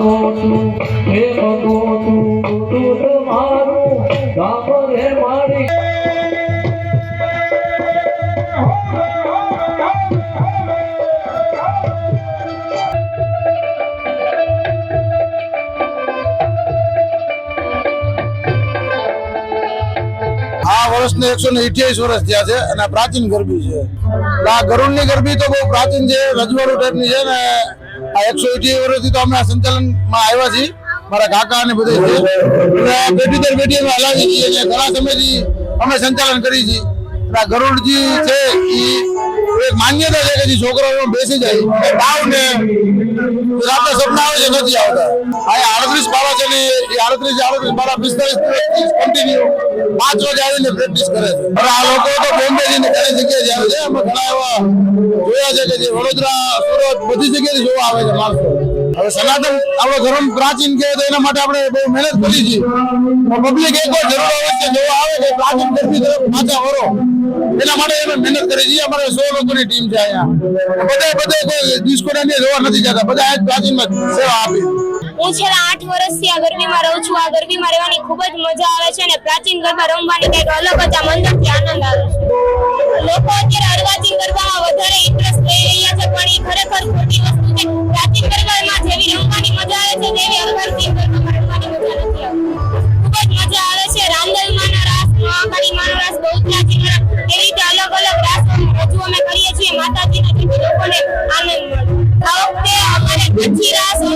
હે આ વર્ષને એકસો ને અઠ્યાવીસ વર્ષ થયા છે અને પ્રાચીન ગરબી છે. આ ગરુડની ગરબી તો બહુ પ્રાચીન છે, રજવાડું ટાઈપની છે ને આ એકસો અઠ્યાવીસ વર્ષથી તો અમે આ સંચાલનમાં આવ્યા છીએ. મારા કાકા અને બધા છે. પેઢી દર પેઢી અમે હલાવી છીએ ઘણા સમયથી અમે સંચાલન કરી છીએ. આ ગરુડજી છે, ઈ એક માન્યતા છે કે જે છોકરાઓ બેસી જાય એ ને રાતે સપના આવે છે, નથી આવતા. આ આડત્રીસ બાળા છે ને એ આડત્રીસ આડત્રીસ બાળા પિસ્તાલીસ કન્ટિન્યુ પાંચ વાગે આવીને પ્રેક્ટિસ કરે છે. હવે આ લોકો તો બોમ્બે જઈને ઘણી જગ્યાએ જાય છે. અમે ઘણા એવા જોયા છે કે જે વડોદરા, સુરત બધી જગ્યાએ જોવા આવે છે માણસો. હવે સનાતન આપણો ધર્મ પ્રાચીન કહેવાય તો એના માટે આપણે બહુ મહેનત કરી છે પબ્લિક એક જરૂર આવે છે જોવા આવે કે પ્રાચીન તરફ પાછા વળો એના માટે અમે મહેનત કરી છે. અમારે સો લોકોની ટીમ છે અહીંયા. બધા બધા કોઈ ડિસ્કો દાંડિયા જોવા નથી જતા બધા આ પ્રાચીનમાં સેવા આપી. હું છેલ્લા આઠ વર્ષથી આ ગરબીમાં રહું છું. આ ગરબીમાં રહેવાની ખૂબ જ મજા આવે છે અને પ્રાચીન ગરબા રમવાની કંઈક અલગ જ આ મંદિરથી কিছু বলে আনন্দ। তাও আমাদের কাছে